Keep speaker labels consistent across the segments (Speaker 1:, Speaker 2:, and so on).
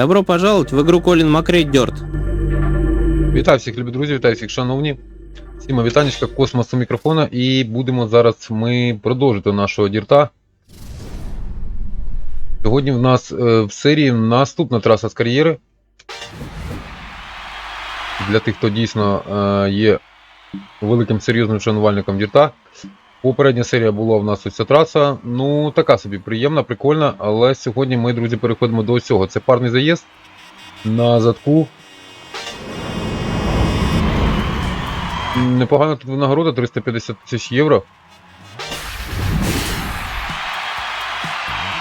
Speaker 1: Добро пожаловать в игру Колин Макрей Дёрт.
Speaker 2: Вітаю всіх, любі друзі, вітаю всіх, шановні. Всім вітанечка, космосу мікрофона, і будемо зараз ми продовжити нашого дірта. Сьогодні в нас е, в серії наступна траса з кар'єри. Для тих, хто дійсно е, є великим серйозним шанувальником дірта. Попередня серія була в нас ось ця траса. Ну, така собі приємна, прикольна, але сьогодні ми, друзі, переходимо до цього. Це парний заїзд на задку. Непогана тут винагорода 350 тисяч євро.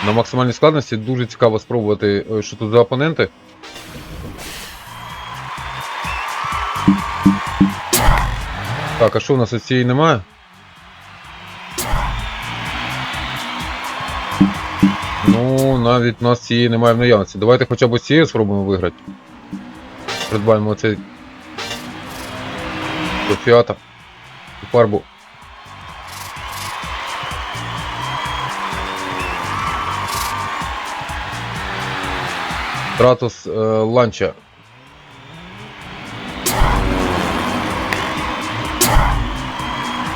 Speaker 2: На максимальній складності дуже цікаво спробувати, е, що тут за опоненти. Так, а що у нас цієї немає? Навіть у нас цієї немає в наявності. Давайте хоча б цією спробуємо виграти. Придбаємо оцей до фіата і фарбу. Тратус е, ланча.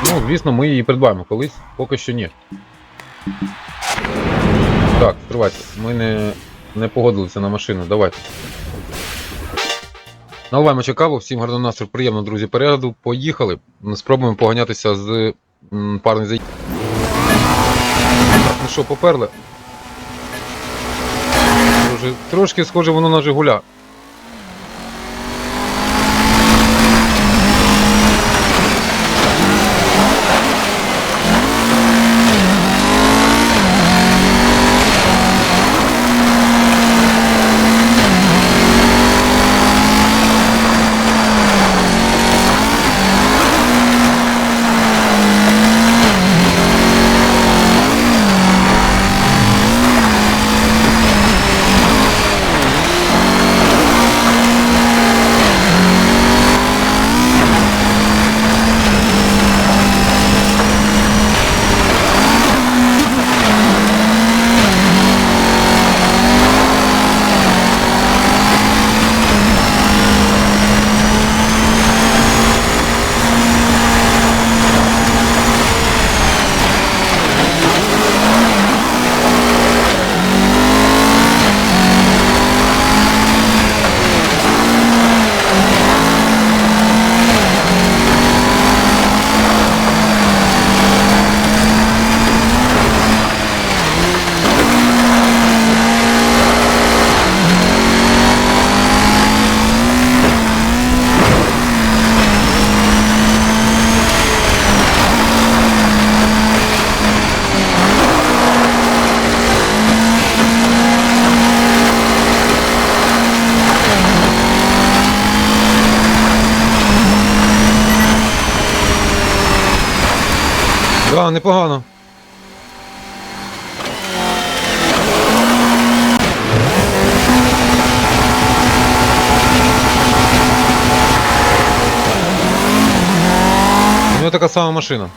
Speaker 2: Ну, звісно, ми її придбаємо колись, поки що ні. Так, тривайте, ми не, не погодилися на машину, давайте. Наливаємо ще каву, всім гарного настрою, приємно, друзі, перегляду. Поїхали. Спробуємо поганятися з м, парний заїзд. Ну що, поперли? Трошки схоже воно на Жигуля. Да, непогано. У нього така сама машина.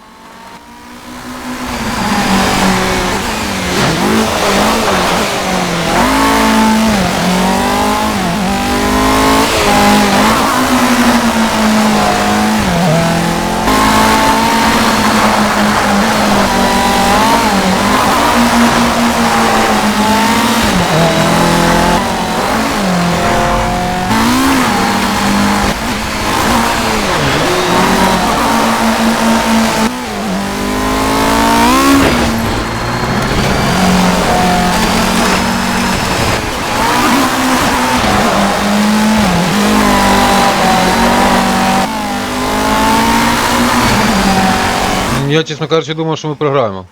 Speaker 2: Я, чесно кажучи, думав, що ми програємо.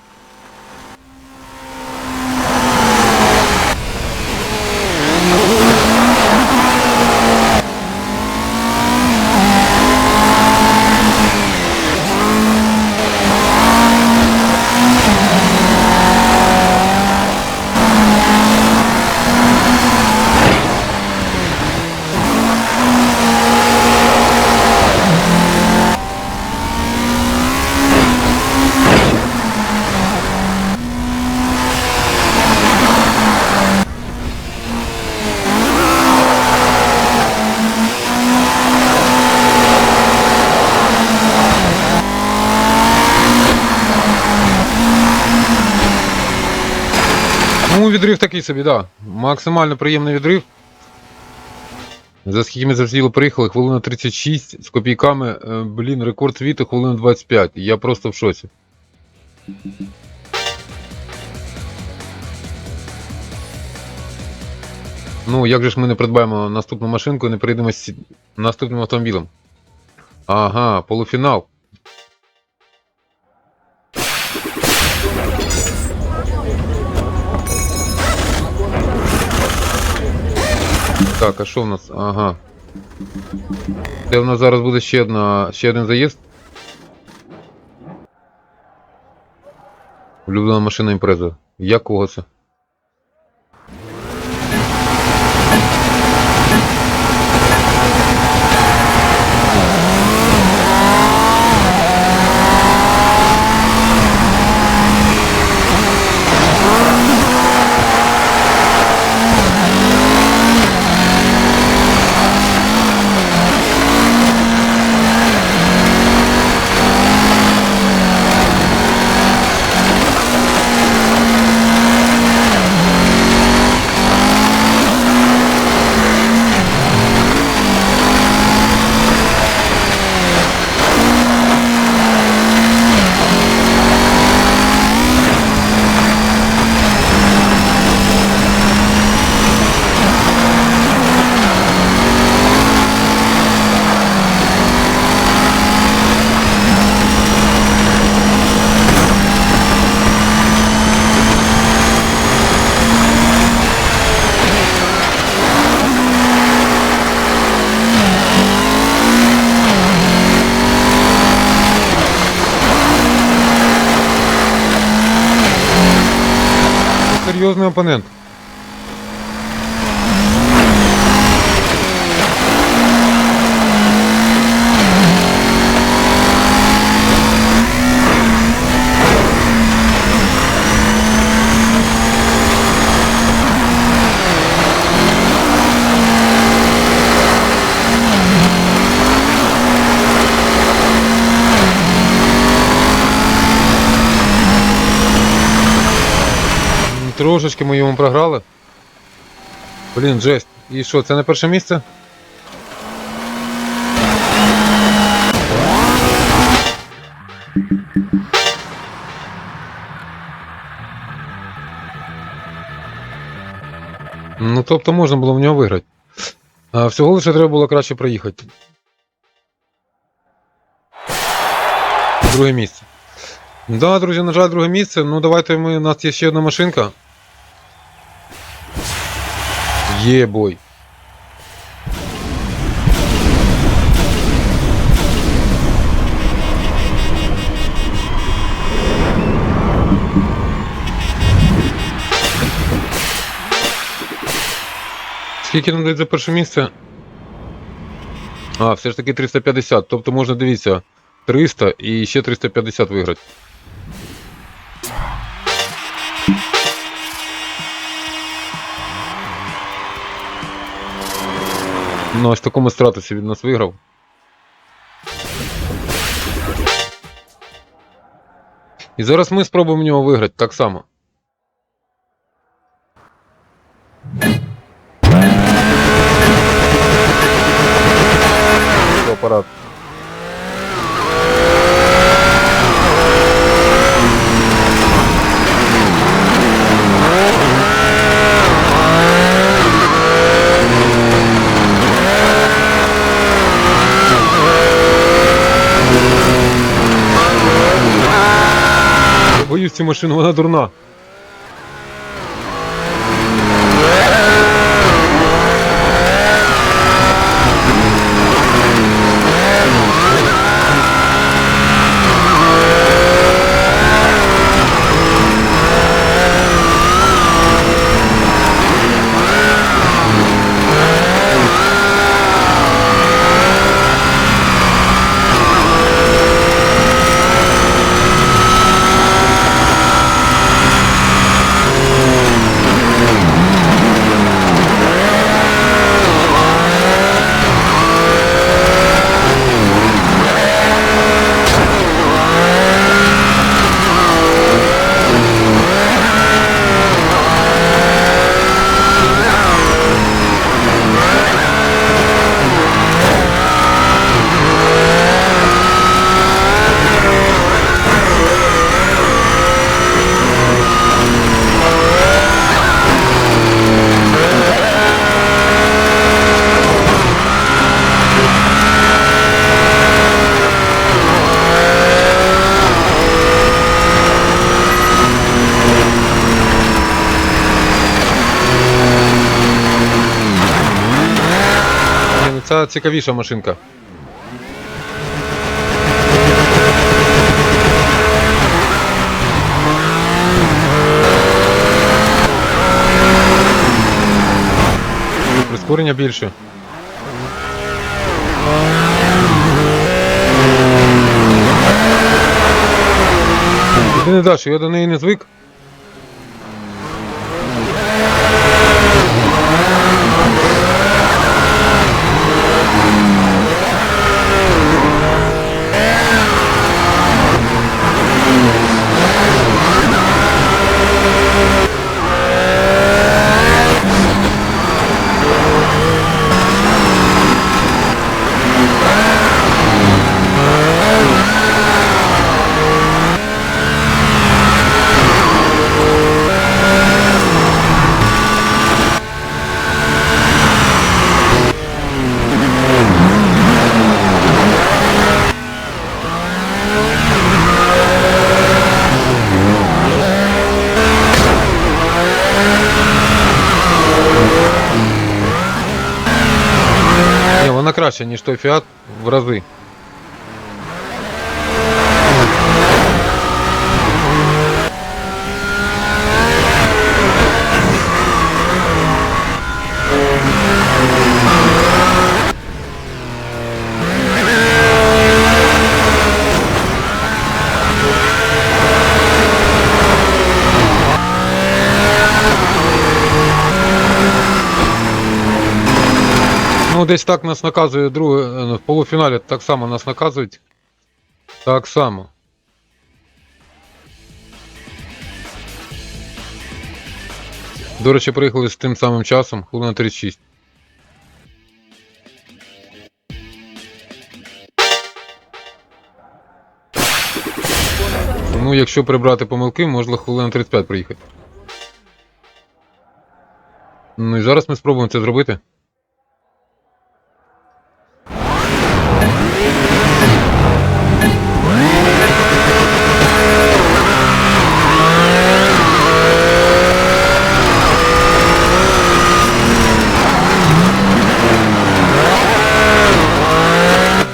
Speaker 2: Відрив такий собі, да. Максимально приємний відрив. За скільки ми завжди приїхали, хвилина 36 з копійками, е, блін, рекорд світу хвилина 25. Я просто в шоці. Ну, як же ж ми не придбаємо наступну машинку і не приїдемо з наступним автомобілем? Ага, полуфінал. Так, а що в нас? Ага. Де в нас зараз буде ще одна, ще один заїзд. Улюблена машина імпреза. Якого це? Серйозний опонент. Трошечки ми йому програли. Блін, жесть. І що, це не перше місце? Ну, тобто можна було в нього виграти. А всього лише треба було краще проїхати. Друге місце. Да, друзі, на жаль, друге місце. Ну давайте ми. У нас є ще одна машинка. Є бой. Скільки нам дають за перше місце? А, все ж таки 350. Тобто можна дивіться, 300 і ще 350 виграти. Ну, ось в такому стратусі він нас виграв. І зараз ми спробуємо в нього виграти так само. Апарат. Боюсь цю машину, вона дурна. Ця цікавіша машинка. Прискорення більше. Єдине да, що я до неї не звик. Краще, ніж той Fiat в рази. Ну, десь так нас наказує друге, е, в полуфіналі так само нас наказують. Так само. До речі, приїхали з тим самим часом, хвилина 36. Ну, якщо прибрати помилки, можна хвилина 35 приїхати. Ну і зараз ми спробуємо це зробити.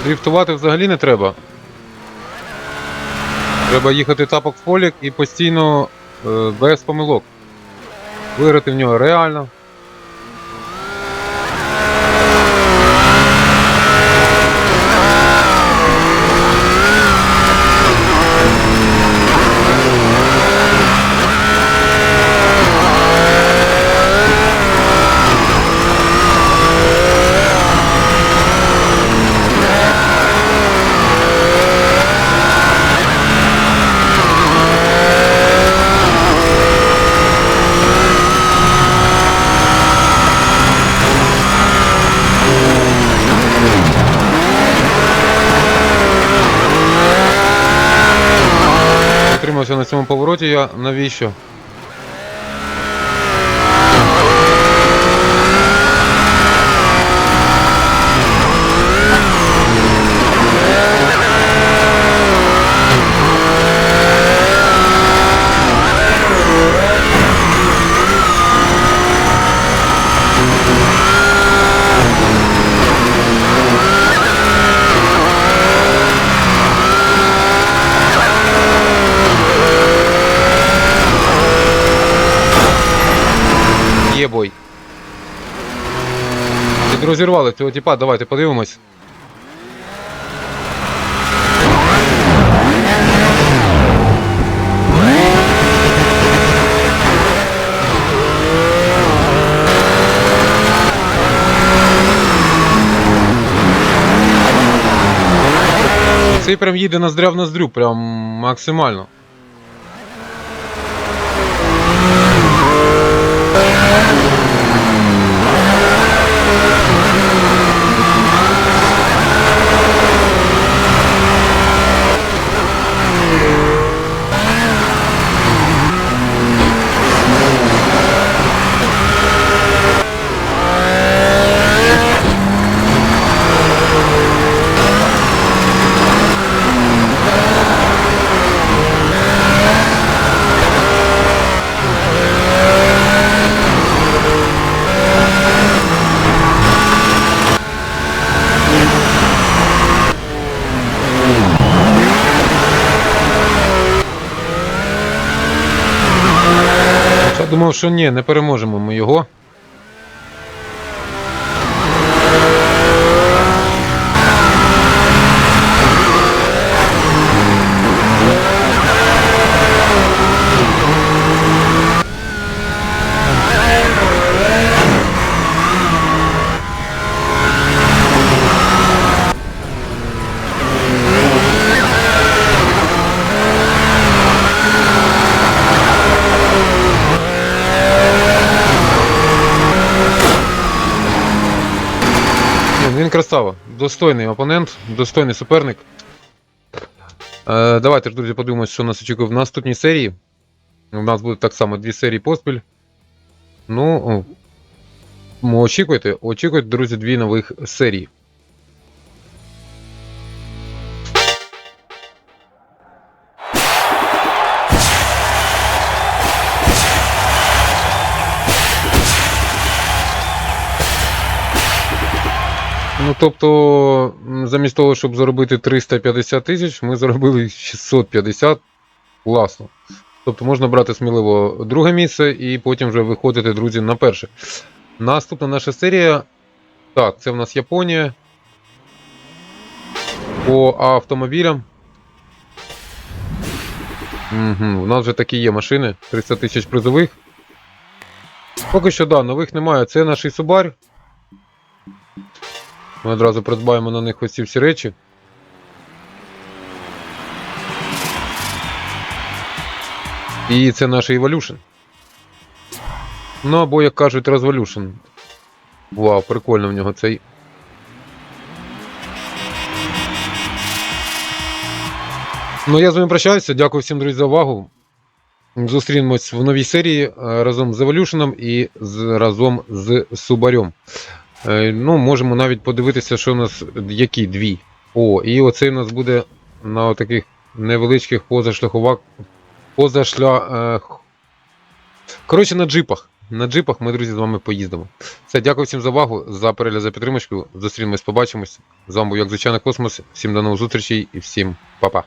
Speaker 2: Дрифтувати взагалі не треба. Треба їхати тапок в полік і постійно е, без помилок. Виграти в нього реально. Утримався на цьому повороті я навіщо? Підрозірвали цього типа, давайте подивимось. Цей прям їде ноздря в ноздрю, прям максимально. Думав, що ні, не переможемо ми його. Ні, Достойний опонент, достойний суперник. Е, давайте ж, друзі, подивимось, що нас очікує в наступній серії. У нас буде так само дві серії поспіль. Ну, очікуйте, очікуйте, друзі, дві нових серії. Тобто, замість того, щоб заробити 350 тисяч, ми заробили 650. Класно. Тобто можна брати сміливо друге місце і потім вже виходити, друзі, на перше. Наступна наша серія. Так, це в нас Японія. По автомобілям. Угу, у нас вже такі є машини. 300 тисяч призових. Поки що, да, нових немає. Це наш Subaru. Ми одразу придбаємо на них ось ці всі речі. І це наш Evolution. Ну або, як кажуть, Revolution. Вау, прикольно в нього цей. Ну, я з вами прощаюся. Дякую всім, друзі, за увагу. Зустрінемось в новій серії е, разом з Evolution і разом з Субарем. Е, Ну, можемо навіть подивитися, що у нас які дві. О, і оцей у нас буде на таких невеличких позашляховак. Позашля. Е... Коротше, на джипах. На джипах ми, друзі, з вами поїздимо. Все, дякую всім за увагу, за перегляд, за підтримочку. Зустрінемось, побачимось. З вами був, як звичайно, космос. Всім до нових зустрічей і всім па-па.